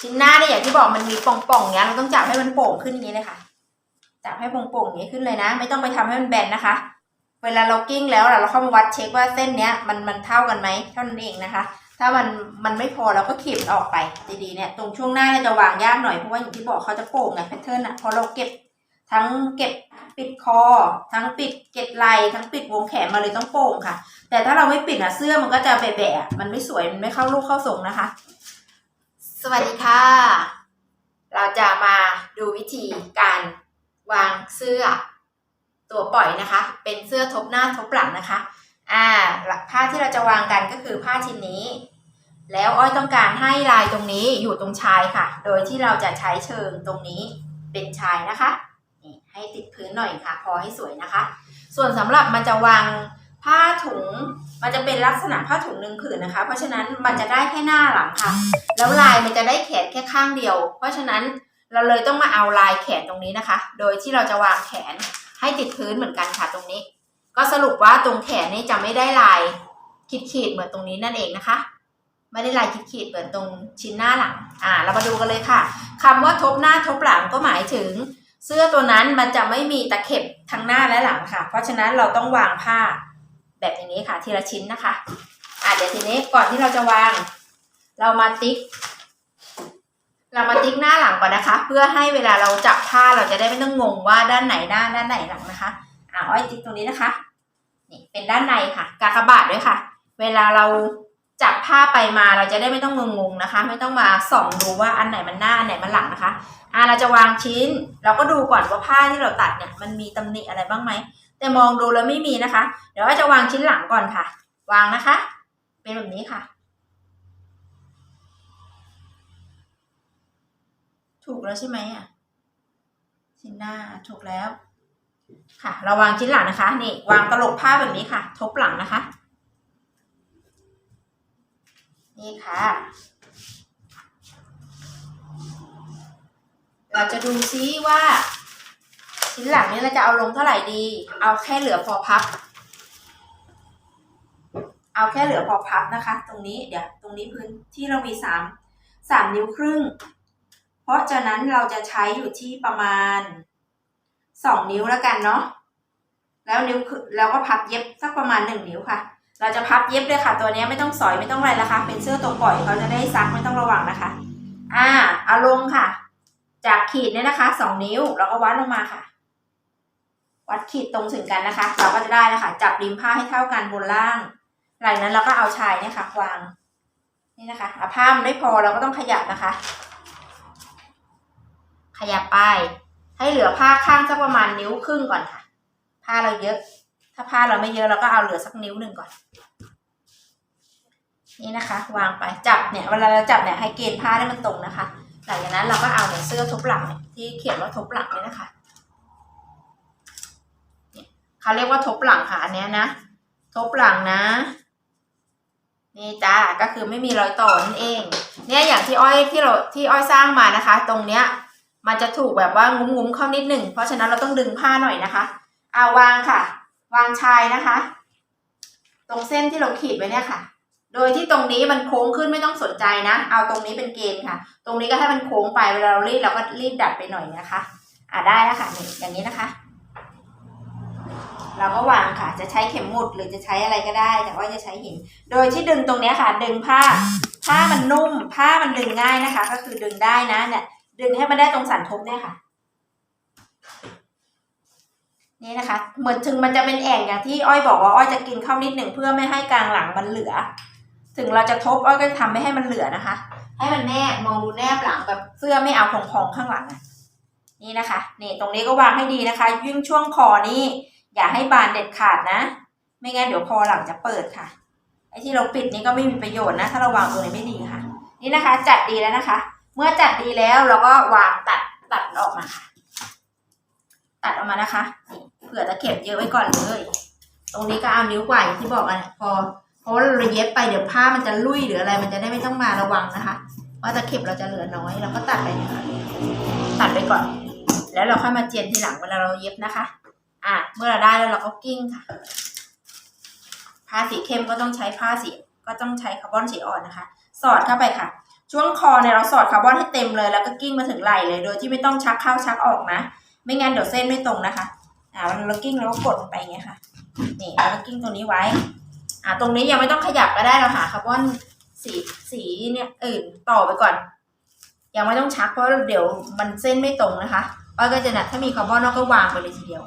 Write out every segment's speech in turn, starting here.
ชิ้นหน้าเนี่ยอย่างที่บอกมันมีป่องๆเนี้ยเราต้องจับให้มันโป่งขึ้นอย่างนี้เลยค่ะ จับให้โป่งๆอย่างนี้ขึ้นเลยนะ ไม่ต้องไปทำให้มันแบนนะคะ เวลาเรากิ้งแล้วเราเข้ามาวัดเช็คว่าเส้นเนี้ยมันมันเท่ากันไหมเท่านั้นเองนะคะ ถ้ามันมันไม่พอเราก็ขีดออกไปดีๆเนี่ยตรงช่วงหน้าเนี่ยจะวางยากหน่อยเพราะว่าอย่างที่บอกเขาจะโป่งไงแพทเทิร์นอะพอเราเก็บทั้งเก็บปิดคอ ทั้งปิดเก็บไหลทั้งปิดวงแขนมาเลยต้องโป่งค่ะ แต่ถ้าเราไม่ปิดอะเสื้อมันก็จะแบะๆอ่มันไม่สวยมันไม่เข้ารูปเข้าทรงนะคะ สวัสดีค่ะ เราจะมาดูวิธีการวางเสื้อตัวปล่อยนะคะ เป็นเสื้อทบหน้าทบหลังนะคะ อ่าผ้าที่เราจะวางกันก็คือผ้าชิ้นนี้ แล้วอ้อยต้องการให้ลายตรงนี้อยู่ตรงชายค่ะ โดยที่เราจะใช้เชิงตรงนี้เป็นชายนะคะ ให้ติดพื้นหน่อยค่ะ พอให้สวยนะคะ ส่วนสำหรับมันจะวาง ผ้าถุงมันจะเป็นลักษณะผ้าถุงหนึ่งผืนนะคะ เพราะฉะนั้นมันจะได้แค่หน้าหลังค่ะ แล้วลายมันจะได้แขนแค่ข้างเดียว เพราะฉะนั้นเราเลยต้องมาเอาลายแขนตรงนี้นะคะ โดยที่เราจะวางแขนให้ติดพื้นเหมือนกันค่ะตรงนี้ ก็สรุปว่าตรงแขนนี่จะไม่ได้ลายขีดขีดๆเหมือนตรงนี้นั่นเองนะคะ ไม่ได้ลายขีดขีดๆเหมือนตรงชิ้นหน้าหลัง อ่า เรามาดูกันเลยค่ะคำว่าทบหน้าทบหลังก็หมายถึง เสื้อตัวนั้นมันจะไม่มีตะเข็บทั้งหน้าและหลังค่ะ เพราะฉะนั้นเราต้องวางผ้า แบบอย่างนี้ค่ะ ทีละชิ้นนะคะอ่าเดี๋ยวทีนี้ก่อนที่เราจะวาง เรามาติ๊ก เรามาติ๊กหน้าหลังก่อนนะคะ เพื่อให้เวลาเราจับผ้าเราจะได้ไม่ต้องงงว่าด้านไหนหน้าด้านไหนหลังนะคะอ่าอ้อยติ๊กตรงนี้นะคะนี่เป็นด้านในค่ะ กากบาทด้วยค่ะ เวลาเราจับผ้าไปมาเราจะได้ไม่ต้องงงๆนะคะ ไม่ต้องมาส่องดูว่าอันไหนมันหน้าอันไหนมันหลังนะคะอ่าเราจะวางชิ้น เราก็ดูก่อนว่าผ้าที่เราตัดเนี่ยมันมีตำหนิอะไรบ้างไหม แต่มองดูแล้วไม่มีนะคะ เดี๋ยวอ้อยจะวางชิ้นหลังก่อนค่ะ วางนะคะ เป็นแบบนี้ค่ะ ถูกแล้วใช่ไหมอะชิ้นหน้าถูกแล้ว ค่ะ เราวางชิ้นหลังนะคะ นี่ วางตลกผ้าแบบนี้ค่ะ ทบหลังนะคะ นี่ค่ะ เราจะดูซิว่า ชิ้นหลังนี้เราจะเอาลงเท่าไหร่ดี เอาแค่เหลือพอพับ เอาแค่เหลือพอพับนะคะ ตรงนี้เดี๋ยวตรงนี้พื้นที่เรามีสามสามนิ้วครึ่ง เพราะฉะนั้นเราจะใช้อยู่ที่ประมาณสองนิ้วแล้วกันเนาะแล้วนิ้วคือแล้วก็พับเย็บสักประมาณหนึ่งนิ้วค่ะ เราจะพับเย็บเลยค่ะ ตัวนี้ไม่ต้องสอยไม่ต้องอะไรนะคะเป็นเสื้อตัวปล่อยเขาจะได้ซักไม่ต้องระวังนะคะ อ่าเอาลงค่ะ จากขีดเนี่ยนะคะสองนิ้วเราก็วัดลงมาค่ะ วัดขีดตรงถึงกันนะคะ เราก็จะได้แล้วค่ะจับริมผ้าให้เท่ากันบนล่าง หลังนั้นเราก็เอาชายเนี่ยค่ะวางนี่นะคะเอาผ้ามันไม่พอเราก็ต้องขยับนะคะ ขยับไป ให้เหลือผ้าข้างสักประมาณนิ้วครึ่งก่อนค่ะ ผ้าเราเยอะ ถ้าผ้าเราไม่เยอะเราก็เอาเหลือสักนิ้วหนึ่งก่อน นี่นะคะ วางไปจับเนี่ยเวลาเราจับเนี่ยให้เกณฑ์ผ้าให้มันตรงนะคะ หลังจากนั้นเราก็เอาเนี่ยเสื้อทบหลังเนี่ยที่เขียนว่าทบหลังเนี่ยนะคะ เขาเรียกว่าทบหลังค่ะอันเนี้ยนะ ทบหลังนะ นี่จ้าก็คือไม่มีรอยต่อนั่นเอง เนี่ยอย่างที่อ้อยที่เราที่อ้อยสร้างมานะคะ ตรงเนี้ย มันจะถูกแบบว่างุ้มๆเข้านิดหนึ่งเพราะฉะนั้นเราต้องดึงผ้าหน่อยนะคะเอาวางค่ะ วางชายนะคะ ตรงเส้นที่เราขีดไว้เนี่ยค่ะ โดยที่ตรงนี้มันโค้งขึ้นไม่ต้องสนใจนะ เอาตรงนี้เป็นเกณฑ์ค่ะ ตรงนี้ก็ให้มันโค้งไปเวลาเรารีดเราก็รีดดัดไปหน่อยนะคะ อ่าได้แล้วค่ะนี่อย่างนี้นะคะ เราก็วางค่ะ จะใช้เข็มหมุดหรือจะใช้อะไรก็ได้ แต่ว่าจะใช้หิน โดยที่ดึงตรงนี้ค่ะ ดึงผ้า ผ้ามันนุ่ม ผ้ามันดึงง่ายนะคะ ก็คือดึงได้นะเนี่ย ดึงให้มันได้ตรงสันทบเนี่ยค่ะ นี่นะคะ เหมือนถึงมันจะเป็นแอ่งอย่างที่อ้อยบอกว่าอ้อยจะกินเข้านิดหนึ่งเพื่อไม่ให้กลางหลังมันเหลือ ถึงเราจะทบอ้อยก็จะทำไม่ให้มันเหลือนะคะ ให้มันแนบมองดูแนบหลังแบบเสื้อไม่เอาพองๆข้างหลังนี่นะคะนี่ตรงนี้ก็วางให้ดีนะคะ ยิ่งช่วงคอนี่ อย่าให้บานเด็ดขาดนะ ไม่งั้นเดี๋ยวคอหลังจะเปิดค่ะ ไอ้ที่เราปิดนี่ก็ไม่มีประโยชน์นะ ถ้าเราวางตรงนี้ไม่ดีค่ะ นี่นะคะ จัดดีแล้วนะคะ เมื่อจัดดีแล้วเราก็วางตัดตัดออกมาค่ะ ตัดออกมานะคะเผื่อตะเข็บเยอะไว้ก่อนเลย ตรงนี้ก็เอานิ้วกว่าอย่างที่บอกกันพอเพราะเราเย็บไปเดี๋ยวผ้ามันจะลุ่ยหรืออะไร มันจะได้ไม่ต้องมาระวังนะคะว่าตะเข็บเราจะเหลือน้อยเราก็ตัดไปนี่ยค่ะตัดไปก่อน แล้วเราค่อยมาเจียนทีหลังเวลาเราเย็บนะคะ อะเมื่อเราได้แล้วเราก็กิ้งค่ะ ผ้าสีเข้มก็ต้องใช้ผ้าสีก็ต้องใช้คาร์บอนสีอ่อนนะคะ สอดเข้าไปค่ะ ช่วงคอเนี่ยเราสอดคาร์บอนให้เต็มเลย แล้วก็กิ้งมาถึงไหล่เลย โดยที่ไม่ต้องชักเข้าชักออกนะ ไม่งั้นเดี๋ยวเส้นไม่ตรงนะคะ อ่าเรากิ้งแล้วก็กดไปอย่างเงี้ยค่ะ นี่แล้วก็กิ้งตรงนี้ไว้ อ่าตรงนี้ยังไม่ต้องขยับก็ได้เราหาคาร์บอนสีสีเนี่ยอื่นต่อไปก่อน ยังไม่ต้องชักเพราะเดี๋ยวมันเส้นไม่ตรงนะคะอ้อยก็จะหนักถ้ามีคาร์บอนเราก็วางไปเลยทีเดียว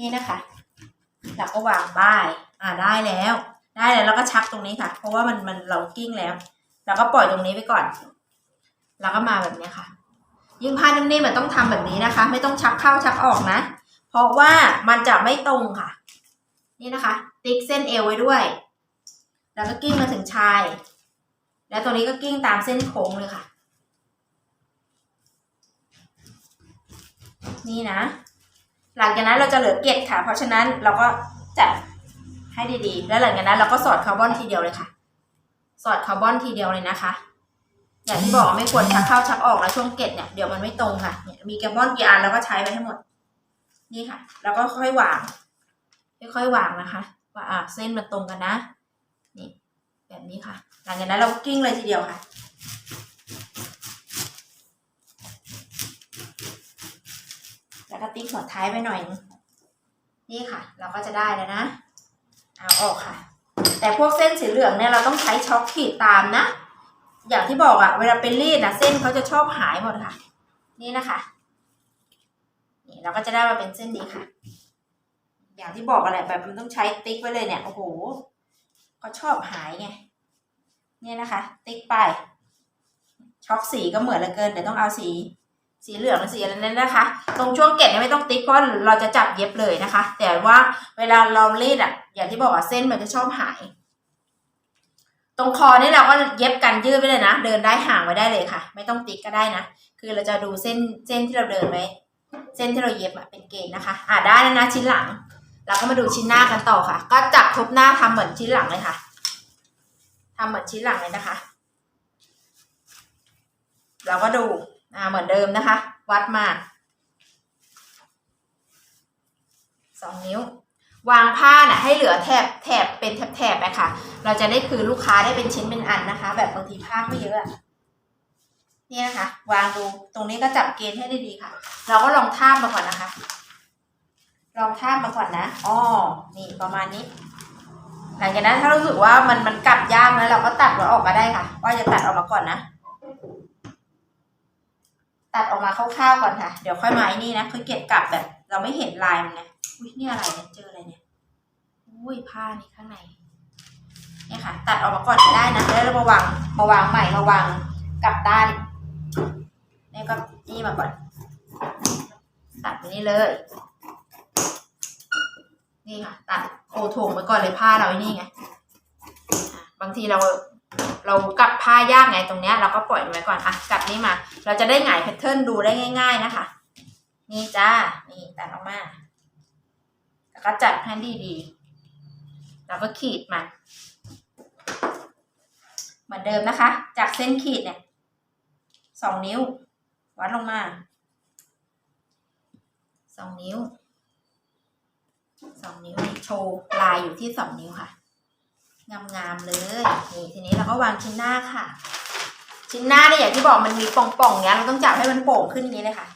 นี่นะคะเราก็วางป้ายอ่าได้แล้ว ได้แล้วเราก็ชักตรงนี้ค่ะ เพราะว่ามันมันเรากิ้งแล้วเราก็ปล่อยตรงนี้ไปก่อนแล้วก็มาแบบนี้ค่ะ ยิ่งผ้านิ่มๆมันต้องทำแบบนี้นะคะ ไม่ต้องชักเข้าชักออกนะ เพราะว่ามันจะไม่ตรงค่ะ นี่นะคะ ติ๊กเส้นเอวไว้ด้วย แล้วก็กิ้งมาถึงชาย แล้วตัวนี้ก็กิ้งตามเส้นโค้งเลยค่ะ นี่นะ หลังจากนั้นเราจะเหลือเกล็ดค่ะ เพราะฉะนั้นเราก็จัดให้ดีๆ แล้วหลังจากนั้นเราก็สอดคาร์บอนทีเดียวเลยค่ะ สอดคาร์บอนทีเดียวเลยนะคะ อย่างที่บอกไม่ควรชักเข้าชักออกนะช่วงเกล็ดเนี่ยเดี๋ยวมันไม่ตรงค่ะเนี่ยมีคาร์บอนกี่อันเราก็ใช้ไปให้หมด นี่ค่ะ แล้วก็ค่อยวางค่อยๆวางนะคะ ว่าอะเส้นมันตรงกันนะนี่แบบนี้ค่ะ หลังจากนั้นเรากิ้งเลยทีเดียวค่ะ แล้วก็ติ๊กหัวท้ายไปหน่อยนึงนี่ค่ะ เราก็จะได้แล้วนะ เอาออกค่ะ แต่พวกเส้นสีเหลืองเนี่ยเราต้องใช้ช็อคขีดตามนะ อย่างที่บอกอะเวลาเป็นรีดนะเส้นเขาจะชอบหายหมดค่ะ นี่นะคะ นี่เราก็จะได้มาเป็นเส้นนี้ค่ะ อย่างที่บอกอะไรแบบมันต้องใช้ติ๊กไว้เลยเนี่ยโอ้โหเขาชอบหายไงเนี่ยนะคะ ติ๊กไปช็อกสีก็เหมือนเหลือเกินแต่ต้องเอาสี สีเหลืองหรือสีอะไรนั่นนะคะ ตรงช่วงเกล็ดเนี่ยไม่ต้องติ๊กเพราะเราจะจับเย็บเลยนะคะ แต่ว่าเวลาเรารีดอะอย่างที่บอกอะเส้นมันจะชอบหาย ตรงคอนี่เราก็เย็บกันยืดไปเลยนะ เดินได้ห่างไว้ได้เลยค่ะ ไม่ต้องติ๊กก็ได้นะ คือเราจะดูเส้นเส้นที่เราเดินไว้เส้นที่เราเย็บอะเป็นเกณฑ์นะคะ อ่าได้แล้วนะชิ้นหลัง เราก็มาดูชิ้นหน้ากันต่อค่ะ ก็จับทบหน้าทำเหมือนชิ้นหลังเลยค่ะทำเหมือนชิ้นหลังเลยนะคะ เราก็ดู อ่าเหมือนเดิมนะคะ วัดมาสองนิ้ว วางผ้าน่ะให้เหลือแถบแถบเป็นแถบๆนะคะเราจะได้คือลูกค้าได้เป็นชิ้นเป็นอันนะคะ แบบบางทีผ้าไม่เยอะนี่นะคะ วางดูตรงนี้ก็จับเกณฑ์ให้ดีๆค่ะ เราก็ลองท่ามาก่อนนะคะ ลองท่ามาก่อนนะอ๋อนี่ประมาณนี้ หลังจากนั้นถ้ารู้สึกว่ามันมันกลับยากแล้วเราก็ตัดมันออกมาได้ค่ะ ว่าจะตัดออกมาก่อนนะ ตัดออกมาคร่าวๆก่อนค่ะ เดี๋ยวค่อยมาไอ้นี่นะค่อยเก็บกลับแบบ เราไม่เห็นลายมันไงอุ้ยนี่อะไรเนี่ยเจออะไรเนี่ยอุ้ยผ้านี่ข้างในเนี่ยค่ะ ตัดออกมาก่อนได้นะแล้วเรามาวางมาวางใหม่มาวางกลับด้านนี่ก็นี่มาก่อน ตัดไปนี่เลย นี่ค่ะ ตัดโอโถงไปก่อนเลยผ้าเราไอ้นี่ไงบางทีเรา เรากลับผ้ายากไงตรงเนี้ยเราก็ปล่อยไว้ก่อนอะกลับนี่มา เราจะได้หงายแพทเทิร์นดูได้ง่าย ๆนะคะ นี่จ้านี่ตัดออกมาแล้วก็จัดให้ดีๆแล้วก็ขีดมันเหมือนเดิมนะคะ จากเส้นขีดเนี่ยสองนิ้ว วัดลงมาสองนิ้วสองนิ้วนี่โชว์ลายอยู่ที่สองนิ้วค่ะ งามๆเลยนี่ทีนี้เราก็วางชิ้นหน้าค่ะ ชิ้นหน้าเนี่ยอย่างที่บอกมันมีป่องๆเนี้ยเราต้องจับให้มันโป่งขึ้นอย่างนี้เลยค่ะ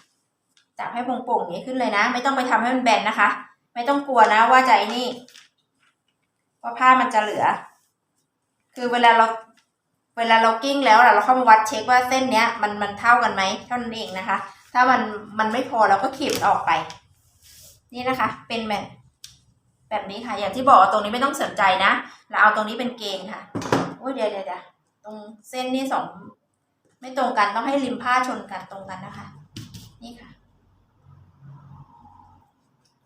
จับให้โป่งๆอย่างนี้ขึ้นเลยนะ ไม่ต้องไปทำให้มันแบนนะคะ ไม่ต้องกลัวนะว่าจะไอ้นี่ว่าผ้ามันจะเหลือ คือเวลาเราเวลาเรากิ้งแล้วเราเข้ามาวัดเช็คว่าเส้นเนี้ยมันมันเท่ากันไหมเท่านั้นเองนะคะ ถ้ามันมันไม่พอเราก็ขีดออกไป นี่นะคะ เป็นแบบ แบบนี้ค่ะ อย่างที่บอกตรงนี้ไม่ต้องสนใจนะเราเอาตรงนี้เป็นเกณฑ์ค่ะโอ้ยเดี๋ยวเดี๋ยวเดะตรงเส้นนี่สองไม่ตรงกันต้องให้ริมผ้าชนกันตรงกันนะคะ นี่ค่ะ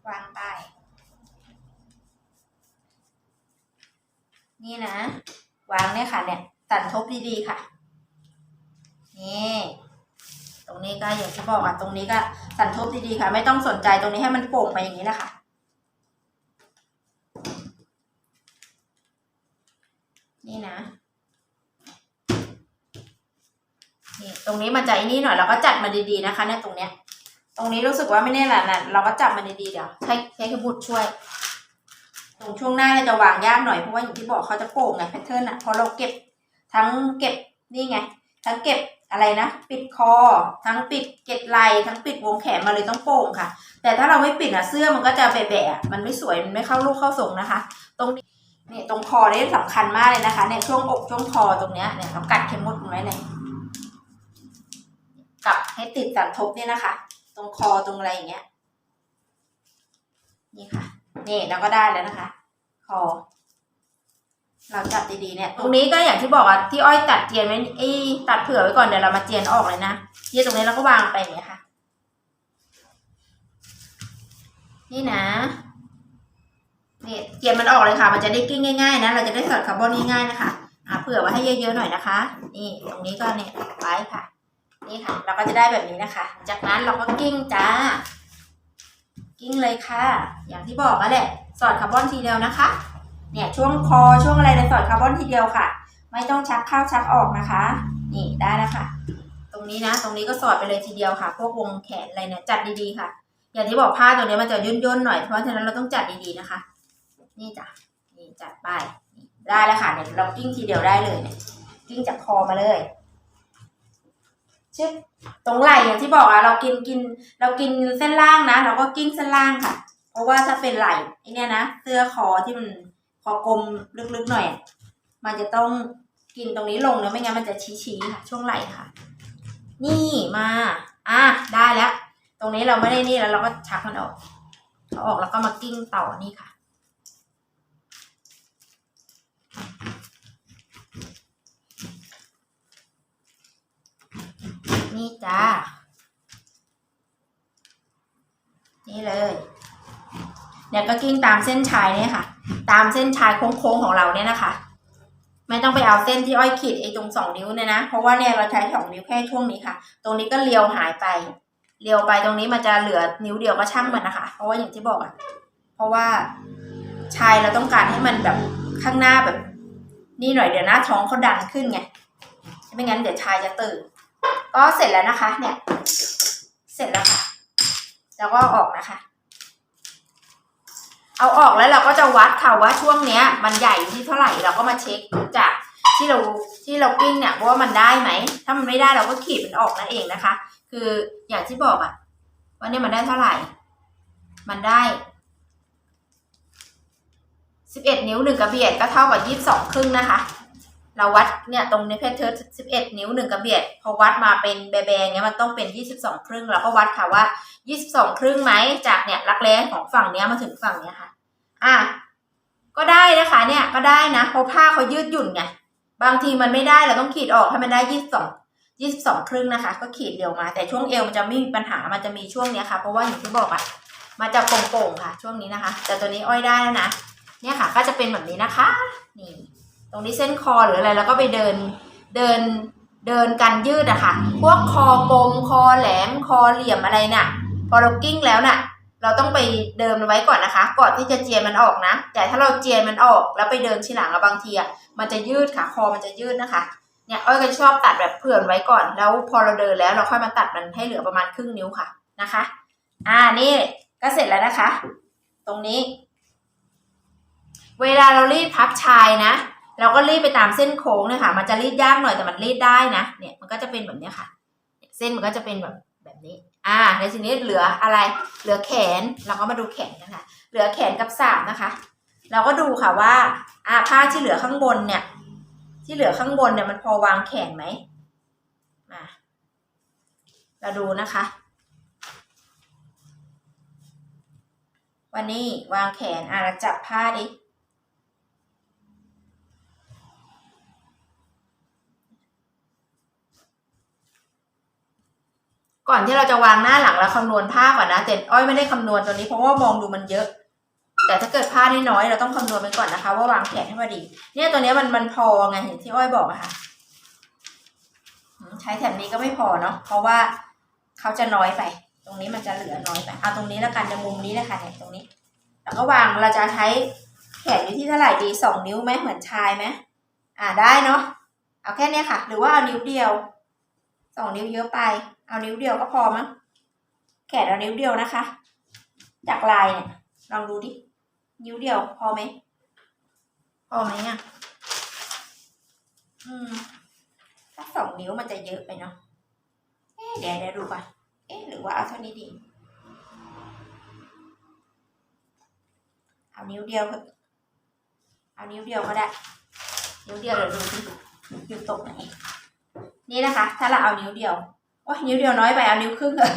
วางไปนี่นะ วางเนี่ยค่ะ เนี่ยตัดทบดีๆค่ะ นี่ตรงนี้ก็อย่างที่บอกอะตรงนี้ก็ตัดทบดีๆค่ะ ไม่ต้องสนใจตรงนี้ให้มันโป่งไปอย่างนี้แหละค่ะ นี่นะนี่ตรงนี้มันจะไอ้นี่หน่อยเราก็จัดมาดีๆนะคะเนี่ยตรงเนี้ย ตรงนี้รู้สึกว่าไม่แน่แหละนะเราก็จับมันดีๆเดี๋ยวใช้ใช้ขบุดช่วย ตรงช่วงหน้าเนี่ยจะวางยากหน่อยเพราะว่าอย่างที่บอกเขาจะโป่งไงแพทเทิร์นอะพอเราเก็บทั้งเก็บนี่ไง ทั้งเก็บอะไรนะ ปิดคอ ทั้งปิดเก็บไหลทั้งปิดวงแขนมาเลยต้องโป่งค่ะ แต่ถ้าเราไม่ปิดอะเสื้อมันก็จะแบะๆอะมันไม่สวยมันไม่เข้ารูปเข้าทรงนะคะ ตรงนี้ เนี่ยตรงคอเนี่ยสำคัญมากเลยนะคะเนี่ยช่วงอกช่วงคอตรงเนี้ยเนี่ยเรากัดเข็มมุดไว้เนี่ยกลับให้ติดสันทบเนี่ยนะคะ ตรงคอตรงอะไรอย่างเงี้ย นี่ค่ะนี่เราก็ได้แล้วนะคะ คอ เราจับดีๆเนี่ย ตรงนี้ก็อย่างที่บอกอะที่อ้อยตัดเจียนไว้ไอ้ตัดเผื่อไว้ก่อนเดี๋ยวเรามาเจียนออกเลยนะเจียนตรงนี้เราก็วางไปอย่างเงี้ยค่ะ นี่นะ นี่เจียนมันออกเลยค่ะ มันจะได้กิ้งง่ายๆนะ เราจะได้สอดคาร์บอนง่ายๆนะคะอ่าเผื่อไว้ให้เยอะๆหน่อยนะคะ นี่ตรงนี้ก็เนี่ยไว้ค่ะ นี่ค่ะ เราก็จะได้แบบนี้นะคะ จากนั้นเราก็กิ้งจ้า กิ้งเลยค่ะ อย่างที่บอกนั่นแหละ สอดคาร์บอนทีเดียวนะคะ เนี่ยช่วงคอช่วงอะไรในยสอดคาร์บอนทีเดียวค่ะ ไม่ต้องชักเข้าชักออกนะคะ นี่ได้แล้วค่ะ ตรงนี้นะ ตรงนี้ก็สอดไปเลยทีเดียวค่ะ พวกวงแขนอะไรเนี่ยจัดดีๆค่ะ อย่างที่บอกผ้าตัวนี้มันจะย่นๆหน่อย เพราะฉะนั้นเราต้องจัดดีๆนะคะ นี่จ้ะนี่จัดไปได้แล้วค่ะเนี่ยเรากิ้งทีเดียวได้เลยเนี่ยกิ้งจากคอมาเลยชึบตรงไหล่อย่างที่บอกอะเรากินกิน เรากินเส้นล่างนะเราก็กิ้งเส้นล่างค่ะ เพราะว่าถ้าเป็นไหล่ไอเนี่ยนะเสื้อคอที่มันคอกลมลึกๆหน่อย มันจะต้องกินตรงนี้ลงนะไม่งั้นมันจะชี้ๆค่ะ ช่วงไหล่ค่ะ นี่มาอะได้แล้ว ตรงนี้เราไม่ได้นี่แล้วเราก็ชักมันออกเอาออกแล้วก็มากิ้งต่อนี่ค่ะ นี่จ้า นี่เลย เนี่ยก็กิ้งตามเส้นชายเนี่ยค่ะ ตามเส้นชายโค้งๆของเราเนี่ยนะคะ ไม่ต้องไปเอาเส้นที่อ้อยขีดไอ้ตรงสองนิ้วเนี่ยนะ เพราะว่าเนี่ยเราใช้สองนิ้วแค่ช่วงนี้ค่ะ ตรงนี้ก็เลียวหายไป เลียวไปตรงนี้มันจะเหลือนิ้วเดียวก็ช่างมันนะคะ เพราะว่าอย่างที่บอกอะเพราะว่าชายเราต้องการให้มันแบบ ข้างหน้าแบบ นี่หน่อยเดี๋ยวหน้าท้องเขาดันขึ้นไงไม่งั้นเดี๋ยวชายจะตื่นก็เสร็จแล้วนะคะ เนี่ย เสร็จแล้วค่ะ แล้วก็ออกนะคะ เอาออกแล้วเราก็จะวัดค่ะว่าช่วงเนี้ย มันใหญ่ที่เท่าไหร่เราก็มาเช็คจากที่เราที่เรากิ้งเนี่ยว่ามันได้ไหมถ้ามันไม่ได้เราก็ขีดมันออกนั่นเองนะคะ คืออย่างที่บอกอะว่าเนี่ยมันได้เท่าไหร่ มันได้ สิบเอ็ดนิ้วหนึ่งกระเบียดก็เท่ากับยี่สิบสองครึ่งนะคะ เราวัดเนี่ยตรงนี้เพชรเทอร์สิบเอ็ดนิ้วหนึ่งกระเบียด พอวัดมาเป็นแบแบงเงี้ยมันต้องเป็นยี่สิบสองครึ่งเราก็วัดค่ะว่ายี่สิบสองครึ่งไหมจากเนี่ยรักแร้ของฝั่งเนี้ยมาถึงฝั่งเนี้ยค่ะอะก็ได้นะคะเนี่ยก็ได้นะเพราะผ้าเขายืดหยุ่นไงบางทีมันไม่ได้เราต้องขีดออกให้มันได้ยี่สิบสองยี่สิบสองครึ่งนะคะ ก็ขีดเร็วมา แต่ช่วงเอวมันจะไม่มีปัญหามันจะมีช่วงเนี้ยค่ะ เพราะว่าอย่างที่บอกอะมันจะโป่งๆค่ะ ช่วงนี้นะคะ แต่ตัวนี้อ้อยได้แล้วนะ เนี่ยค่ะก็จะเป็นแบบนี้นะคะ นี่ ตรงนี้เส้นคอหรืออะไรแล้วก็ไปเดินเดินเดินกันยืดอะค่ะ พวกคอกลมคอแหลมคอเหลี่ยมอะไรน่ะ พอเรากิ้งแล้วน่ะ เราต้องไปเดินมันไว้ก่อนนะคะ ก่อนที่จะเจียนมันออกนะ แต่ถ้าเราเจียนมันออกแล้วไปเดินทีหลังอะบางทีอะมันจะยืดค่ะ คอมันจะยืดนะคะ เนี่ยอ้อยก็ชอบตัดแบบเผื่อนไว้ก่อน แล้วพอเราเดินแล้วเราค่อยมาตัดมันให้เหลือประมาณครึ่งนิ้วค่ะนะคะ อ่านี่ก็เสร็จแล้วนะคะ ตรงนี้ เวลาเรารีดพับชายนะ เราก็รีดไปตามเส้นโค้งเนี่ยค่ะ มันจะรีดยากหน่อยแต่มันรีดได้นะ เนี่ยมันก็จะเป็นแบบนี้ค่ะ เส้นมันก็จะเป็นแบบแบบนี้ อ่า ในทีนี้เหลืออะไร เหลือแขน เราก็มาดูแขนกันค่ะเหลือแขนกับสามนะคะ เราก็ดูค่ะว่า อ่าผ้าที่เหลือข้างบนเนี่ย ที่เหลือข้างบนเนี่ยมันพอวางแขนไหมมาเราดูนะคะวันนี้วางแขนอะเราจับผ้าดิ ก่อนที่เราจะวางหน้าหลังเราคำนวณผ้าก่อนนะแต่อ้อยไม่ได้คำนวณตัวนี้เพราะว่ามองดูมันเยอะ แต่ถ้าเกิดผ้าน้อยเราต้องคำนวณไปก่อนนะคะ ว่าวางแขนให้พอดี เนี่ยตัวนี้มันมันพอไงอย่างที่อ้อยบอกอะค่ะ ใช้แถบนี้ก็ไม่พอเนาะเพราะว่าเขาจะน้อยไป ตรงนี้มันจะเหลือน้อยไปเอาตรงนี้แล้วกันในมุมนี้นะคะเนี่ยตรงนี้ แล้วก็วางเราจะใช้แขนอยู่ที่เท่าไหร่ดีสองนิ้วไหมเหมือนชายไหมอ่าได้เนาะเอาแค่นี้ค่ะ หรือว่าเอานิ้วเดียวสองนิ้วเยอะไป เอานิ้วเดียวก็พอมั้งแขนเอานิ้วเดียวนะคะ จากลายเนี่ยลองดูดิ นิ้วเดียวพอไหมพอไหมอะอืมถ้าสองนิ้วมันจะเยอะไปเนาะเอ๊ะเดี๋ยวเดี๋ยวดูก่อนเอ๊ะหรือว่าเอาเท่านี้ดีเอานิ้วเดียวเอานิ้วเดียวก็ได้ นิ้วเดียวเดี๋ยวดูที่อยู่ตรงไหนนี่นะคะ ถ้าเราเอานิ้วเดียว โอ้ยนิ้วเดียวน้อยไปเอานิ้วครึ่งเออ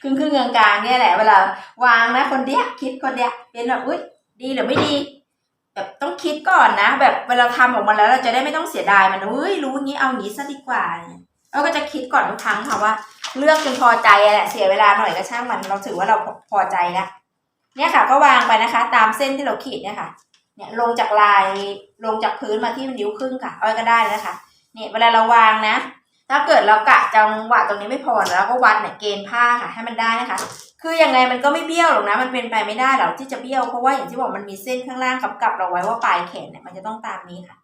ครึ่งครึ่งกลางกลางๆเนี่ยแหละเวลาวางนะคนเดียคิดคนเดียเป็นแบบอุ้ยดีหรือไม่ดี แบบต้องคิดก่อนนะ แบบเวลาทำออกมาแล้วเราจะได้ไม่ต้องเสียดายมันเฮ้ยรู้งี้เอางี้ซะดีกว่าเนี่ยเราก็จะคิดก่อนทุกครั้งค่ะว่า เลือกจนพอใจแหละเสียเวลาหน่อยก็ช่างมันเราถือว่าเราพอใจแล้วเนี่ยค่ะ ก็วางไปนะคะ ตามเส้นที่เราขีดเนี่ยค่ะ เนี่ยลงจากลายลงจากพื้นมาที่นิ้วครึ่งค่ะอ้อยก็ได้นะคะ เนี่ยเวลาเราวางนะ ถ้าเกิดเรากะจังหวะตรงนี้ไม่พอเราก็วัดเนี่ยเกณฑ์ผ้าค่ะให้มันได้นะคะ คือยังไงมันก็ไม่เบี้ยวหรอกนะ มันเป็นไปไม่ได้หรอกที่จะเบี้ยวเพราะว่าอย่างที่บอกมันมีเส้นข้างล่างกำกับเราไว้ว่าปลายแขนเนี่ยมันจะต้องตามนี้ค่ะ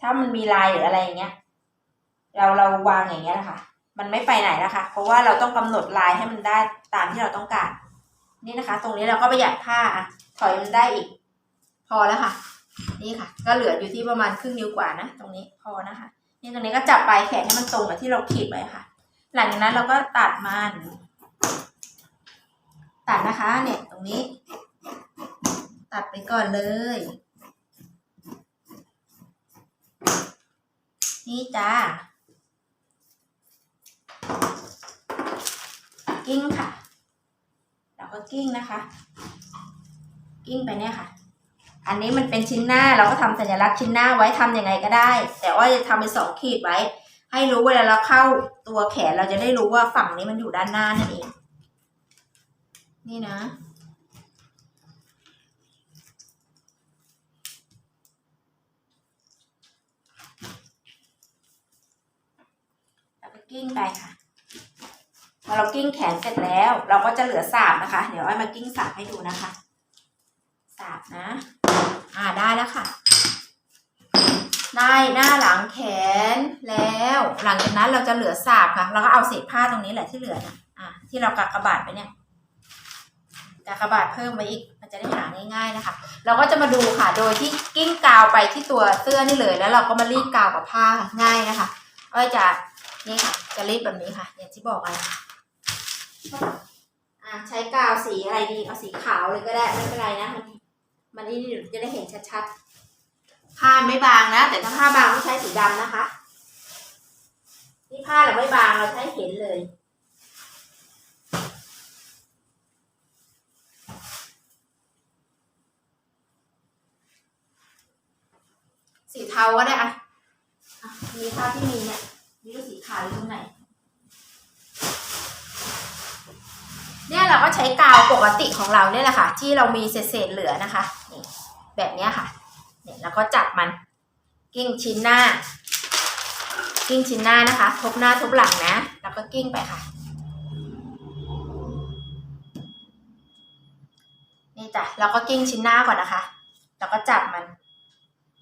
ถ้ามันมีลายหรืออะไรอย่างเงี้ย เราเราวางอย่างเงี้ยนะคะมันไม่ไปไหนนะคะ เพราะว่าเราต้องกำหนดลายให้มันได้ตามที่เราต้องการ นี่นะคะ ตรงนี้เราก็ประหยัดผ้าอะถอยมันได้อีก พอแล้วค่ะ นี่ค่ะ ก็เหลืออยู่ที่ประมาณครึ่งนิ้วกว่านะ ตรงนี้พอนะคะ นี่ตรงนี้ก็จับปลายแขนให้มันตรงกับที่เราขีดไว้ค่ะ หลังจากนั้นเราก็ตัดมันตัดนะคะเนี่ยตรงนี้ ตัดไปก่อนเลย นี่จ้ากิ้งค่ะ เราก็กิ้งนะคะ กิ้งไปเนี่ยค่ะ อันนี้มันเป็นชิ้นหน้าเราก็ทำสัญลักษณ์ชิ้นหน้าไว้ทำยังไงก็ได้ แต่ว่าจะทำเป็นสองขีดไว้ ให้รู้เวลาเราเข้าตัวแขนเราจะได้รู้ว่าฝั่งนี้มันอยู่ด้านหน้านั่นเอง นี่นะแล้วก็กิ้งไปค่ะพอเรากิ้งแขนเสร็จแล้ว เราก็จะเหลือสาบนะคะ เดี๋ยวอ้อยมากิ้งสาบให้ดูนะคะ สาบนะ อ่าได้แล้วค่ะ ได้หน้าหลังแขนแล้ว หลังจากนั้นเราจะเหลือสาบค่ะ เราก็เอาเศษผ้าตรงนี้แหละที่เหลือนะอ่าที่เรากากบาดไปเนี่ยกากบาดเพิ่มไว้อีก มันจะได้หาง่ายๆนะคะ เราก็จะมาดูค่ะ โดยที่กิ้งกาวไปที่ตัวเสื้อนี่เลย แล้วเราก็มารีดกาวกับผ้าง่ายนะคะอ้อยจะนี่ค่ะ จะรีดแบบนี้ค่ะ อย่างที่บอกไปอ่าใช้กาวสีอะไรดี เอาสีขาวเลยก็ได้ไม่เป็นไรนะมัน มันนี่เดี๋ยวจะได้เห็นชัดๆ ผ้าไม่บางนะ แต่ถ้าผ้าบางต้องใช้สีดำนะคะ นี่ผ้าเราไม่บางเราใช้เห็นเลย สีเทาก็ได้อะอะมีผ้าที่มีเนี่ยนี่ก็สีขาวอยู่ตรงไหน เนี่ยเราก็ใช้กาวปกติของเราเนี่ยแหละค่ะ ที่เรามีเศษๆเหลือนะคะนี่แบบเนี้ยค่ะเนี่ยแล้วก็จับมัน กิ้งชิ้นหน้า กิ้งชิ้นหน้านะคะ ทบหน้าทบหลังนะ แล้วก็กิ้งไปค่ะ นี่จ้ะเราก็กิ้งชิ้นหน้าก่อนนะคะ แล้วก็จับมัน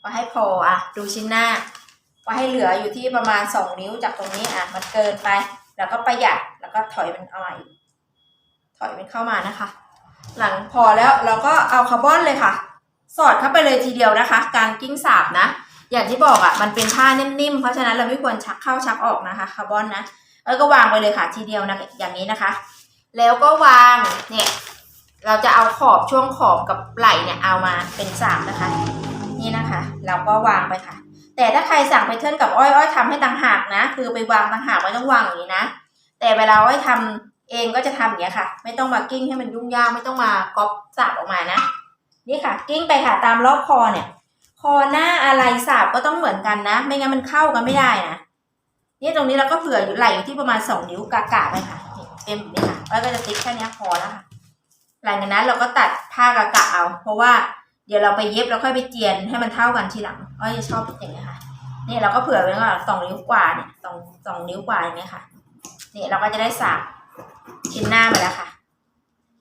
ว่าให้พออะ ดูชิ้นหน้าว่าให้เหลืออยู่ที่ประมาณสองนิ้วจากตรงนี้อะ มันเกินไป แล้วก็ประหยัดแล้วก็ถอยมันเอามาอีก อยมันเข้ามานะคะ หลังพอแล้วเราก็เอาคาร์บอนเลยค่ะ สอดเข้าไปเลยทีเดียวนะคะ การกิ้งสาบนะ อย่างที่บอกอะ่ะมันเป็นผ้านิ่มๆเพราะฉะนั้นเราไม่ควรชักเข้าชักออกนะคะคาร์บอนนะแล้วก็วางไปเลยค่ะทีเดียวนะอย่างนี้นะคะ แล้วก็วางเนี่ยเราจะเอาขอบช่วงขอบกับไหล่เนี่ยเอามาเป็นสามนะคะ นี่นะคะ เราก็วางไปค่ะ แต่ถ้าใครสั่งไปเทิร์นกับอ้อยอ้อยทำให้ต่างหากนะ คือไปวางต่างหากไม่ต้องวางอย่างนี้นะ แต่เวลาอ้อยทำ เองก็จะทำอย่างนี้ค่ะ ไม่ต้องมากิ้งให้มันยุ่งยากไม่ต้องมาก๊อปสาบออกมานะ นี่ค่ะ กิ้งไปค่ะตามรอบคอเนี่ย คอหน้าอะไรสาบก็ต้องเหมือนกันนะ ไม่งั้นมันเข้ากันไม่ได้นะนี่ตรงนี้เราก็เผื่ออยู่ไหลอยู่ที่ประมาณสองนิ้วกากาไปค่ะเป็นแบบนี้ค่ะแล้วก็จะติ๊กแค่นี้พอแล้วค่ะ หลังจากนั้นเราก็ตัดผ้ากากะเอา เพราะว่าเดี๋ยวเราไปเย็บแล้วค่อยไปเจียนให้มันเท่ากันทีหลังก็จะชอบอย่างเงี้ยค่ะนี่เราก็เผื่อไว้ว่าสองนิ้วกว่าเนี่ยสองสองนิ้วกว่าอย่างเงี้ค่ะนี่เราก็จะได้สาบ ชิ้นหน้ามาแล้วค่ะ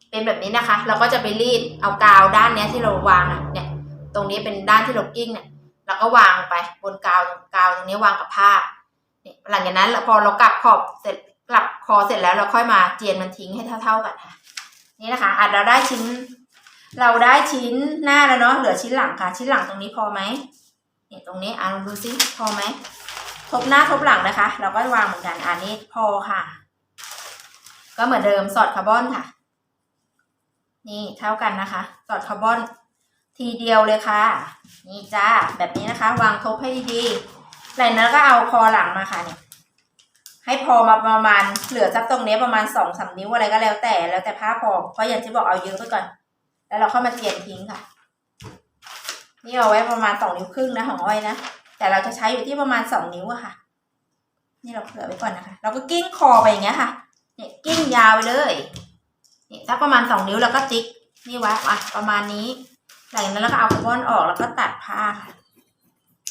เป็นแบบนี้นะคะ เราก็จะไปรีดเอากาวด้านเนี้ยที่เราวางอะเนี่ย ตรงนี้เป็นด้านที่เรากิ้งเนี่ยเราก็วางไปบนกาวกาวตรงนี้วางกับผ้าเนี่ยหลังจากนั้นพอเรากลับขอบเสร็จกลับคอเสร็จแล้วเราค่อยมาเจียนมันทิ้งให้เท่า ๆกันค่ะ นี่นะคะอาจเราได้ชิ้น เราได้ชิ้นหน้าแล้วเนาะเหลือชิ้นหลังค่ะ ชิ้นหลังตรงนี้พอไหมเนี่ยตรงนี้อะลองดูซิพอไหมทบหน้าทบหลังนะคะ เราก็วางเหมือนกันอันนี้พอค่ะ ก็เหมือนเดิมสอดคาร์บอนค่ะ นี่เท่ากันนะคะ สอดคาร์บอนทีเดียวเลยค่ะ นี่จ้าแบบนี้นะคะ วางทบให้ดีๆหลังนั้นก็เอาคอหลังมาค่ะเนี่ยให้พอมาประมาณเหลือสักตรงนี้ประมาณสองสามนิ้วอะไรก็แล้วแต่แล้วแต่ผ้าพอเพราะอย่างที่บอกเอาเยอะไปก่อน แล้วเราเข้ามาเจียนทิ้งค่ะ นี่เอาไว้ประมาณสองนิ้วครึ่งนะของอ้อยนะแต่เราจะใช้อยู่ที่ประมาณสองนิ้วอะค่ะ นี่เราเผื่อไว้ก่อนนะคะ เราก็กิ้งคอไปอย่างเงี้ยค่ะ เนี่ยกิ้งยาวไปเลยเนี่ยสักประมาณสองนิ้วแล้วก็ติ๊กนี่ไว้อะประมาณนี้หลังจากนั้นเราก็เอาคาร์บอนออกแล้วก็ตัดผ้าค่ะ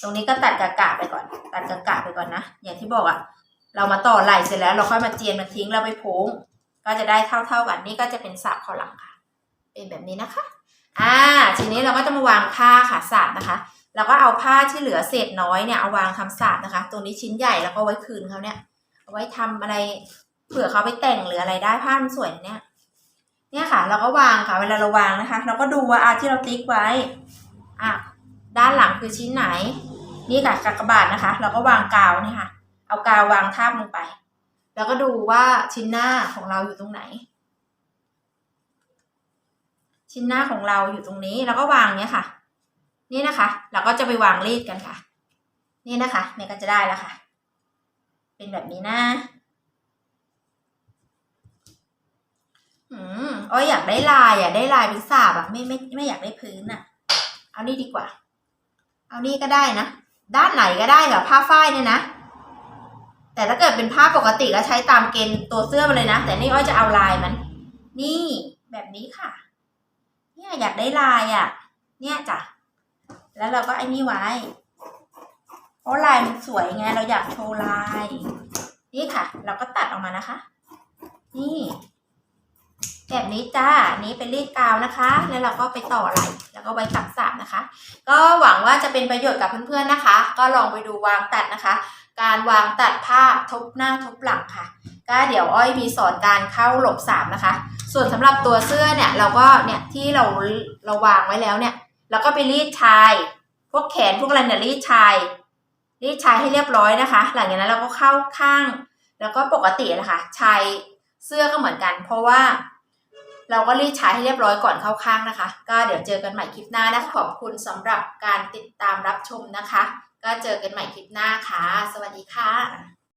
ตรงนี้ก็ตัดกะกะไปก่อน ตัดกะกะไปก่อนนะอย่างที่บอกอะเรามาต่อไหล่เสร็จแล้วเราค่อยมาเจียนมันทิ้งแล้วไปโพงก็จะได้เท่าๆกันนี่ก็จะเป็นสาบคอหลังค่ะ เป็นแบบนี้นะคะ อ่า ทีนี้เราก็จะมาวางผ้าค่ะสาบนะคะเราก็เอาผ้าที่เหลือเศษน้อยเนี่ยเอาวางทำสาบนะคะ ตรงนี้ชิ้นใหญ่แล้วก็ไว้คืนเขาเนี่ยเอาไว้ทำอะไร เผื่อเขาไปแต่งหรืออะไรได้ผ้ามันสวยเนี่ยเนี่ยค่ะ เราก็วางค่ะ เวลาเราวางนะคะ เราก็ดูว่าอาที่เราติ๊กไว้อะด้านหลังคือชิ้นไหน นี่ค่ะกากบาทนะคะ เราก็วางกาวเนี่ยค่ะ เอากาววางทาบลงไป แล้วก็ดูว่าชิ้นหน้าของเราอยู่ตรงไหน ชิ้นหน้าของเราอยู่ตรงนี้ แล้วก็วางเนี้ยค่ะ นี่นะคะ เราก็จะไปวางรีดกันค่ะ นี่นะคะเนี่ยก็จะได้แล้วค่ะ เป็นแบบนี้นะ อืมอ้อยอยากได้ลายอะได้ลายเป็นสาบอะ ไม่ไม่ไม่อยากได้พื้นอะ เอานี่ดีกว่า เอานี่ก็ได้นะ ด้านไหนก็ได้ค่ะผ้าฝ้ายเนี่ยนะ แต่ถ้าเกิดเป็นผ้าปกติก็ใช้ตามเกณฑ์ตัวเสื้อมาเลยนะ แต่นี่อ้อยจะเอาลายมัน นี่แบบนี้ค่ะ เนี่ยอยากได้ลายอะ เนี่ยจ้ะ แล้วเราก็ไอ้นี่ไว้ เพราะลายมันสวยไง เราอยากโชว์ลาย นี่ค่ะ เราก็ตัดออกมานะคะ นี่ นี้จ้านี้เป็นรีดกาวนะคะ แล้วเราก็ไปต่อไหลแล้วก็ไว้ตักสาบนะคะ ก็หวังว่าจะเป็นประโยชน์กับเพื่อนๆนะคะ ก็ลองไปดูวางตัดนะคะ การวางตัดผ้าทบหน้าทบหลังค่ะ ก็เดี๋ยวอ้อยมีสอนการเข้าหลบสามนะคะ ส่วนสำหรับตัวเสื้อเนี่ยเราก็เนี่ยที่เราเราวางไว้แล้วเนี่ยเราก็ไปรีดชาย พวกแขนพวกอะไรเนี่ยรีดชาย รีดชายให้เรียบร้อยนะคะ หลังจากนั้นเราก็เข้าข้าง แล้วก็ปกตินะคะชายเสื้อก็เหมือนกัน เพราะว่า เราก็รีดชายให้เรียบร้อยก่อนเข้าข้างนะคะ ก็เดี๋ยวเจอกันใหม่คลิปหน้านะคะขอบคุณสำหรับการติดตามรับชมนะคะ ก็เจอกันใหม่คลิปหน้าค่ะ สวัสดีค่ะ